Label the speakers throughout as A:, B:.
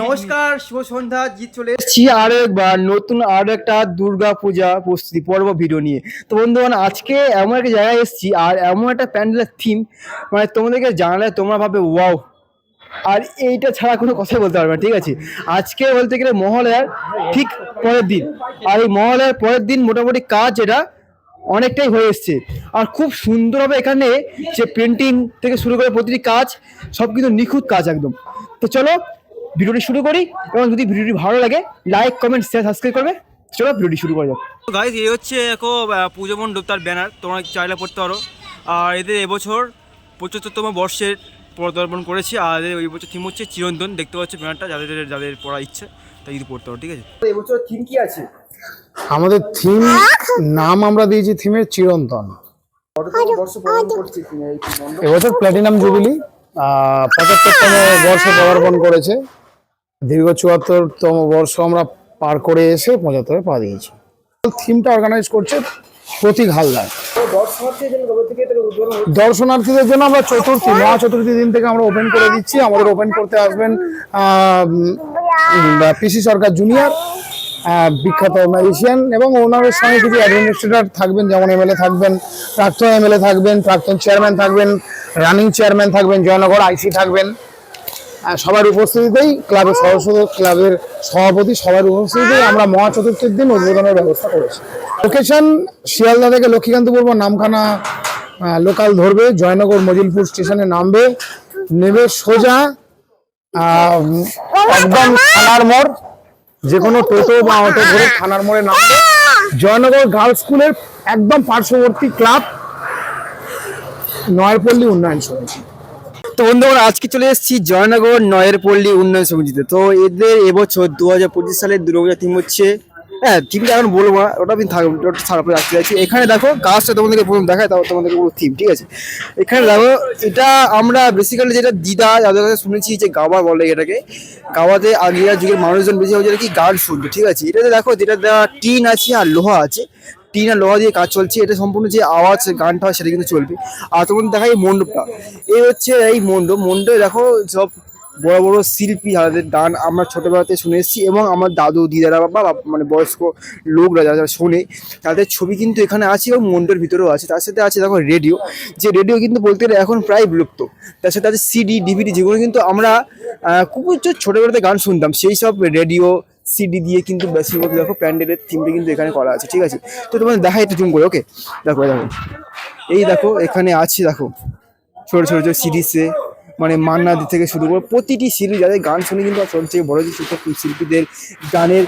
A: নমস্কার, শুভ সন্ধ্যা জিত চলে এসেছি। আরও একবার নতুন আরও একটা দুর্গা পূজা প্রস্তুতি পর্ব ভিডিও নিয়ে। তো বন্ধুগণ, আজকে এমন একটা জায়গায় এসেছি, আর এমন একটা প্যান্ডেলের থিম মানে তোমাদেরকে জানালে তোমরা ভাবে ওয়াও! আর এইটা ছাড়া কোনো কথাই বলতে পারবে না, ঠিক আছে? আজকে বলতে গেলে মহালয়ার ঠিক পরের দিন। আর এই মহালয়ার পরের দিন মোটামুটি কাজ এটা অনেকটাই হয়ে এসছে। আর খুব সুন্দরভাবে এখানে যে পেন্টিং থেকে শুরু করে প্রতিটি কাজ, সব কিন্তু নিখুঁত কাজ একদম। তো চলো ভিডিওটি শুরু করি এবং যদি ভিডিওটি ভালো লাগে লাইক কমেন্ট শেয়ার সাবস্ক্রাইব করবে। চলো ভিডিওটি শুরু করা যাক।
B: গাইজ এই হচ্ছে একো পুজো মণ্ডপ তার ব্যানার তোমরা চাইলে পড়তে পারো। আর এদের এবছর পঁচাত্তরতম বর্ষের পদার্পণ করেছে। আর এদের এই বছর থিম হচ্ছে চিরন্তন। দেখতে পাচ্ছ ব্যানারটা যাদের যাদের পড়া ইচ্ছে তাই যদি পড়তে পারো ঠিক আছে?
A: এবছর থিম কি আছে?
C: আমাদের থিম নাম আমরা দিয়েছি থিমের চিরন্তন? এবছর প্ল্যাটিনাম জুবিলি পঁচাত্তরতম বর্ষে পদার্পণ করেছে। দীর্ঘ চুয়াত্তরতম বর্ষ আমরা পার করে এসে পঁচাত্তরে পা দিয়েছি। থিমটা অর্গানাইজ করছে প্রতীক হালদার।
A: দর্শনার্থীদের জন্য
C: আমরা চতুর্থী মহা চতুর্থী দিন থেকে আমরা ওপেন করে দিচ্ছি। আমাদের ওপেন করতে আসবেন পিসি সরকার জুনিয়র বিখ্যাত ম্যাজিশিয়ান এবং ওনারের সঙ্গে কিছু অ্যাডমিনিস্ট্রেটর থাকবেন, যেমন এমএলএ থাকবেন, প্রাক্তন এমএলএ থাকবেন, প্রাক্তন চেয়ারম্যান থাকবেন রানিং চেয়ারম্যান থাকবেন, জয়নগর আইসি থাকবেন। সবার উপস্থিতিতেই ক্লাবের সদস্য, ক্লাবের সভাপতি সবার উপস্থিতিতেই আমরা মহা চতুর্থীর দিন উদ্বোধনের ব্যবস্থা করেছি। লোকেশন শিয়ালদা থেকে লক্ষ্মীকান্তপুর নামখানা লোকাল ধরবে, জয়নগর মজিলপুর স্টেশনে নামবে, নেবে সোজা একদম থানার মোড় যে কোনো টোটো বা অটো ধরে থানার মোড়ে নামবে। জয়নগর গার্লস স্কুলের একদম পার্শ্ববর্তী ক্লাব নয়ারপল্লী উন্নয়ন সমিতি।
A: তো বন্ধুগণ আজকে চলে এসেছি জয়নগর নয়ের পল্লী উন্নয়ন সমিতিতে। তো এদের এবছর দু হাজার পঁচিশ সালের দুর্গাপূজা থিম হচ্ছে হ্যাঁ থিমটা এখন বলব না, ওটা আমি থাকব, ওটা ছাড়া পরে রাখতে চাইছি এখানে দেখো কাজটা তোমাদেরকে প্রথম দেখায়, তারপর তোমাদেরকে পুরো থিম ঠিক আছে? এখানে দেখো, এটা আমরা বেসিক্যালি যেটা দিদা যাদের কাছে শুনেছি যে গাওয়া বলে এটাকে, গাওয়াতে আগেকার যুগের মানুষজন বেশি হচ্ছে কি গার্ড শুনতো, ঠিক আছে? এটাতে দেখো, যেটা টিন আছে আর লোহা আছে টিন আর লোহা দিয়ে কাজ চলছে, এটা সম্পূর্ণ যে আওয়াজ গানটা হয় সেটা কিন্তু চলবে। আর তখন দেখা এই মণ্ডপটা। এই হচ্ছে এই মণ্ডপ। মণ্ডপে দেখো সব বড় বড় শিল্পী যাদের গান আমরা ছোটোবেলাতে শুনে এসেছি এবং আমার দাদু, দিদারা বা মানে বয়স্ক লোকরা যারা যারা শোনে, তাদের ছবি কিন্তু এখানে আছে এবং মণ্ডপের ভিতরেও আছে। তার সাথে আছে দেখো রেডিও। যে রেডিও কিন্তু বলতে গেলে এখন প্রায় বিলুপ্ত। তার সাথে আছে সিডি, ডিভিডি যেগুলো কিন্তু আমরা খুব ছোটোবেলাতে গান শুনতাম। সেই সব রেডিও সিডি দিয়ে কিন্তু বেশিরভাগ দেখো প্যান্ডেলের থিমটা কিন্তু এখানে করা আছে, ঠিক আছে? তো তোমাদের দেখা একটু জুম করে ওকে দেখো দেখো। এই দেখো, এখানে আছে, দেখো, ছোট ছোট ছোট সিরিজে মানে মান্না দি থেকে শুরু করে প্রতিটি সিরিজ যাদের গান শুনে কিন্তু সব থেকে বড় যে শিল্প শিল্পীদের গানের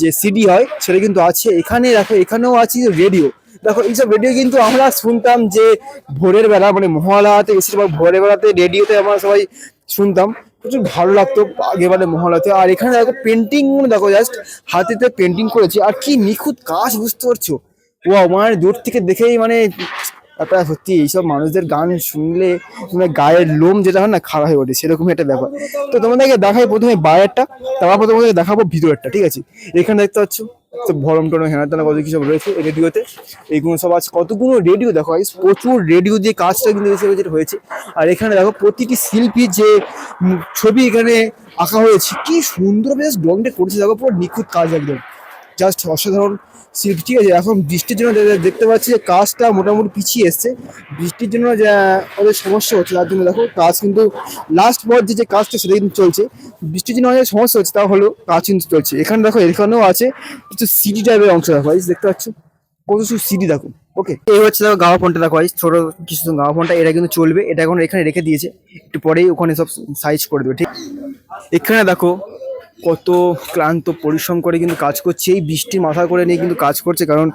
A: যে সিডি হয়, সেটা কিন্তু আছে। এখানে দেখো, এখানেও আছে রেডিও দেখো, এইসব রেডিও কিন্তু আমরা শুনতাম যে ভোরের বেলা মানে মহালয়াতে বেশিরভাগ ভোরের বেলাতে রেডিওতে আমরা সবাই শুনতাম। প্রচুর ভালো লাগতো আগে মানে মহালয়াতে। আর এখানে দেখো পেন্টিং দেখো জাস্ট হাতেতে পেন্টিং করেছে। আর কি নিখুঁত কাজ বুঝতে পারছ? ও আমার দূর থেকে দেখেই মানে ব্যাপার সত্যি এইসব মানুষদের গান শুনলে মানে গায়ের লোম যেটা হয় না খারাপ হয়ে ওঠে সেরকমই একটা ব্যাপার। তো তোমাদেরকে দেখাই প্রথমে বাইরেরটা তারপর তোমাদের দেখাবো ভিতরেরটা ঠিক আছে? এখানে দেখতে পাচ্ছ তো ভরম টরম হেনা তেনা কত কিছু রয়েছে রেডিওতে। এইগুলো সব আছে কতগুলো রেডিও দেখো guys, প্রচুর রেডিও দিয়ে কাজটা কিন্তু এসে যেটা হয়েছে। আর এখানে দেখো প্রতিটি শিল্পী যে ছবি এখানে আঁকা হয়েছে কি সুন্দর বেশ ড্রয়িংটা করেছে দেখো পুরো নিখুঁত কাজ একদম। জাস্ট অসাধারণ শিল্পী ঠিক আছে, এখন বৃষ্টির জন্য দেখতে পাচ্ছি যে কাজটা মোটামুটি পিছিয়ে এসছে। বৃষ্টির জন্য যে ওদের সমস্যা হচ্ছে, তার জন্য দেখো কাজ কিন্তু লাস্ট পর্যায়ে যে কাজটা সেটা কিন্তু চলছে, বৃষ্টির জন্য অনেক সমস্যা হচ্ছে তা হলেও কাজ কিন্তু চলছে। এখানে দেখো, এখানেও আছে কিছু সিডি টাইপের অংশ, দেখো দেখতে পাচ্ছ? কত কিছু সিডি দেখো ওকে এই হচ্ছে দেখো গাওয়া ফোনটা, দেখো ছোট কিছু গাওয়া ফোনটা, এটা কিন্তু চলবে, এটা এখন এখানে রেখে দিয়েছে, একটু পরেই ওখানে সব সাইজ করে দেবে, ঠিক? এখানে দেখো কত ক্লান্ত পরিশ্রম করে কিন্তু কাজ করছে। এই বৃষ্টি মাথা করে নিয়ে কিন্তু কাজ করছে কারণ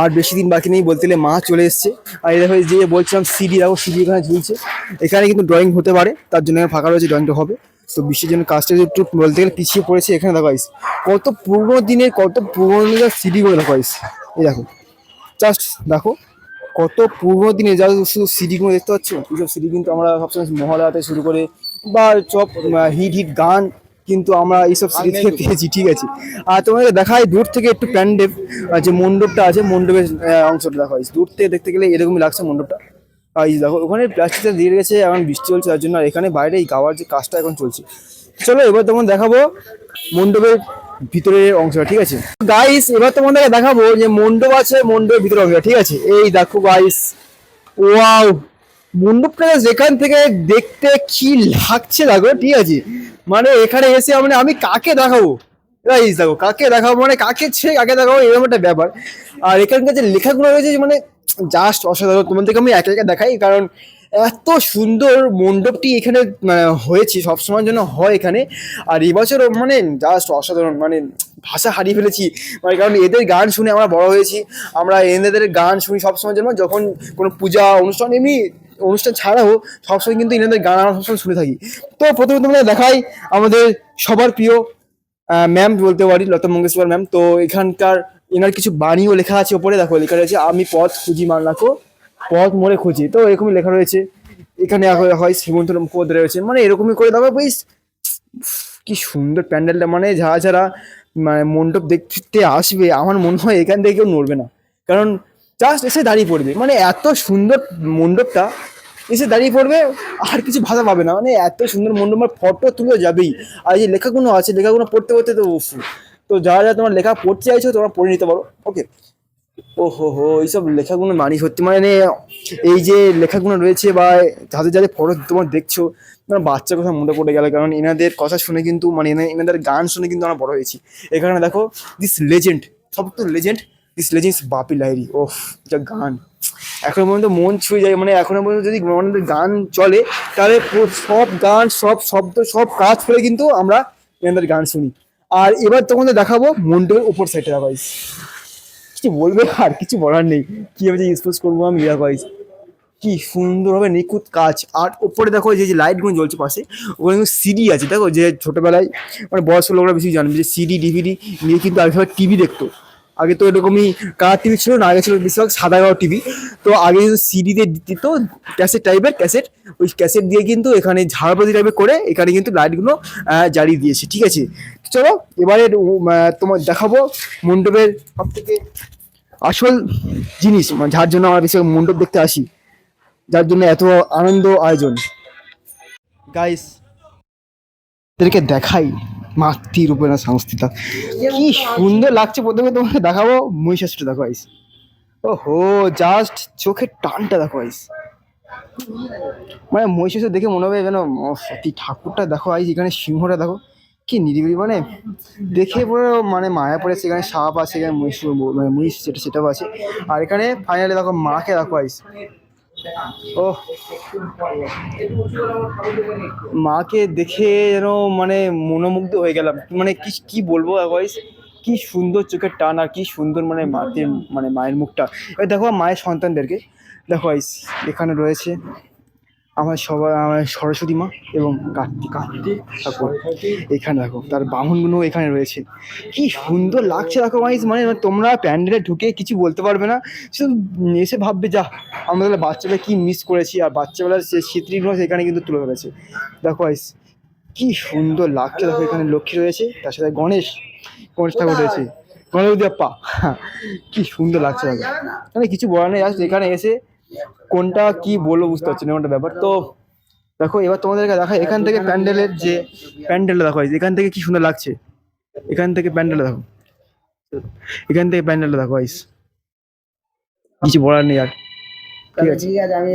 A: আর বেশি দিন বাকি নেই বলতে গেলে মা চলে এসছে। আর এই দেখো যে বলছিলাম সিডি দেখো সিডি এখানে ঝুলছে। এখানে কিন্তু ড্রয়িং হতে পারে তার জন্য এখানে ফাঁকা রয়েছে ড্রয়িংটা হবে। তো বৃষ্টির জন্য কাজটা একটু বলতে গেলে পিছিয়ে পড়েছে এখানে দেখো guys, কত পুরোনো দিনের কত পুরোনো দিনের সিডিগুলো দেখো guys, এই দেখো জাস্ট দেখো কত পুরোনো দিনে যা শুধু সিডিগুলো দেখতে পাচ্ছ এইসব সিডি কিন্তু আমরা সবসময় মহালয়াতে শুরু করে বা সব হিট হিট গান কিন্তু আমরা এইসব সিডি থেকে পেয়েছি ঠিক আছে। আর তোমাদের দেখায় দূর থেকে একটু প্যান্ডেপ যে মণ্ডপটা আছে মণ্ডপের অংশটা দেখা হয় দূর থেকে দেখতে গেলে এরকমই লাগছে মণ্ডপটা। এই দেখো ওখানে প্লাস্টিকটা দিয়ে গেছে এখন বৃষ্টি চলছে তার জন্য আর এখানে বাইরে এই গাওয়ার যে কাজটা এখন চলছে। চলো এবার তখন দেখাবো মণ্ডপের ভিতরের অংশটা ঠিক আছে? গাইস এবার তোমাদেরকে দেখাবো যে মণ্ডপ আছে মণ্ডপের ভিতরের অংশটা ঠিক আছে? এই দেখো গাইস ওয়াও মণ্ডপটা যেখান থেকে দেখতে কি লাগছে দেখো ঠিক আছে? মানে এখানে এসে মানে আমি কাকে দেখাবো? গাইস দেখো, কাকে দেখাবো মানে কাকে ছে কাকে দেখাবো এরকম একটা ব্যাপার। আর এখানকার যে লেখাগুলো রয়েছে মানে জাস্ট অসাধারণ, তোমাদেরকে আমি একে একে দেখাই কারণ এত সুন্দর মণ্ডপটি এখানে মানে হয়েছে, সবসময়ের জন্য হয় এখানে। আর এবছর মানে জাস্ট অসাধারণ মানে ভাষা হারিয়ে ফেলেছি। মানে কারণ এদের গান শুনে আমরা বড় হয়েছি। আমরা এদের গান শুনি সবসময়ের জন্য, যখন কোনো পূজা অনুষ্ঠান এমনি অনুষ্ঠান ছাড়াও সবসময় কিন্তু এনাদের গান আমরা সবসময় শুনে থাকি। তো প্রথমে তোমাদের দেখাই আমাদের সবার প্রিয় ম্যাম বলতে পারি, লতা মঙ্গেশকর ম্যাম তো এখানকার এনার কিছু বাণীও লেখা আছে ওপরে, দেখো, লেখা রয়েছে, আমি পথ খুঁজি মান রাখো পথ মোড়ে খুঁজি। তো এরকমই লেখা রয়েছে। এখানে হয় শ্রীমন্ত মুখোপাধ্যায় রয়েছে। মানে এরকমই করে দেখো বেশ, কি সুন্দর প্যান্ডেলটা। মানে যারা যারা মানে মণ্ডপ দেখতে আসবে, আমার মনে হয় এখান থেকে কেউ নড়বে না। কারণ জাস্ট এসে দাঁড়িয়ে পড়বে। মানে এত সুন্দর মণ্ডপটা এসে দাঁড়িয়ে পড়বে, আর কিছু ভাষা পাবে না। মানে এত সুন্দর মণ্ডপ আমার ফটো তুলে যাবেই। আর যে লেখাগুলো আছে, লেখাগুলো পড়তে পড়তে তো। তো যারা যারা তোমার লেখা পড়তে চাইছো, তোমরা পড়ে নিতে পারো। ওকে ও হো হো এইসব লেখাগুলো মানি সত্যি মানে এই যে লেখাগুলো রয়েছে বা যাদের যাদের ফটো তোমার দেখছ মানে বাচ্চার কথা মনে পড়ে গেল। কারণ এনাদের কথা শুনে কিন্তু মানে এনা- এনাদের গান শুনে কিন্তু আমরা বড় হয়েছি। এখানে দেখো দিস লেজেন্ড সব তো legend this legends Bappi Lahiri of যা গান। এখনও পর্যন্ত মন ছুঁয়ে যায় মানে এখনও পর্যন্ত যদি আমাদের গান চলে, তাহলে সব গান, সব শব্দ, সব কাজ করে কিন্তু আমরা এনাদের গান শুনি। আর এবার তোমাদের দেখাবো মন্ডপের উপর সাইডে দেখাইস কিছু বলবে আর কিছু বলার নেই। কীভাবে যে এক্সপোজ করব আমি ইয়া গাইস কি সুন্দরভাবে নিখুঁত কাজ। আর ওপরে দেখো যে লাইটগুলো জ্বলছে পাশে ওখানে কিন্তু সিডি আছে, দেখো যে ছোটবেলায় মানে বয়স্ক লোকরা বেশি জানবে যে সিডি ডিভিডি নিয়ে কিন্তু আগে টিভি দেখতো। আগে তো এরকমই কার টিভি ছিল, না আগে ছিল বেশিরভাগ সাদা কালো টিভি। তো আগে সিডিতে দিত ক্যাসেট টাইপের ক্যাসেট, ওই ক্যাসেট দিয়ে কিন্তু এখানে ঝাড়বাতি টাইপের করে এখানে কিন্তু লাইটগুলো জ্বালিয়ে দিয়েছে, ঠিক আছে? চলো, এবারে তোমার দেখাবো মণ্ডপের সব থেকে আসল জিনিস মানে যার জন্য আমরা বেশি মণ্ডপ দেখতে আসি। যার জন্য এত আনন্দ আয়োজন। গাইস এদেরকে দেখাই। মাতৃরূপেণা সংস্থিতা। কি সুন্দর লাগছে প্রথমে তোমাকে দেখাবো, মহিষাসুরটা দেখো আইস ও হো জাস্ট চোখের টানটা দেখো আইস মানে মহিষাসুর দেখে মনে হবে যেন সত্যি ঠাকুরটা দেখো আইস এখানে সিংহটা দেখো। কি নিরিবিলি মানে দেখে পুরো মানে মায়া পড়ে সেখানে সাপ আছে, এখানে মহিষ মানে মহিষ সেটা সেটাও আছে। আর এখানে ফাইনালি দেখো মাকে দেখো আইস মাকে দেখে যেন মানে মনোমুগ্ধ হয়ে গেলাম। মানে কি কি বলব গাইস কি সুন্দর চোখের টান আর কি সুন্দর মানে মাতে মানে মায়ের মুখটা। এবার দেখো মায়ের সন্তানদেরকে। দেখো এখানে রয়েছে। আমার সবাই আমার সরস্বতী মা এবং কার্তিক কার্তিক ঠাকুর। এখানে দেখো তার বামনগুলো এখানে রয়েছে। কি সুন্দর লাগছে দেখো গাইস মানে তোমরা প্যান্ডেলে ঢুকে কিছু বলতে পারবে না। শুধু এসে ভাববে যা আমরা তাহলে বাচ্চাবেলা কি মিস করেছি? আর বাচ্চাবেলার সে স্মৃতিগুলো সেখানে কিন্তু তুলে ধরেছে। দেখো গাইস কি সুন্দর লাগছে দেখো এখানে লক্ষ্মী রয়েছে তার সাথে গণেশ গণেশ ঠাকুর রয়েছে। গণেশ দেপ্পা কি সুন্দর লাগছে দেখো। মানে কিছু বলার নেই এখানে এসে কোনটা কি বলব বুঝতে পারছি না ব্যাপার। তো দেখো, এবার তোমাদেরকে দেখা এখান থেকে প্যান্ডেলের যে প্যান্ডেলটা দেখো এখান থেকে কি সুন্দর লাগছে? এখান থেকে প্যান্ডেল দেখো। এখান থেকে প্যান্ডেলটা দেখো। কিছু বলার নেই আর। ঠিক আছে।
D: আমি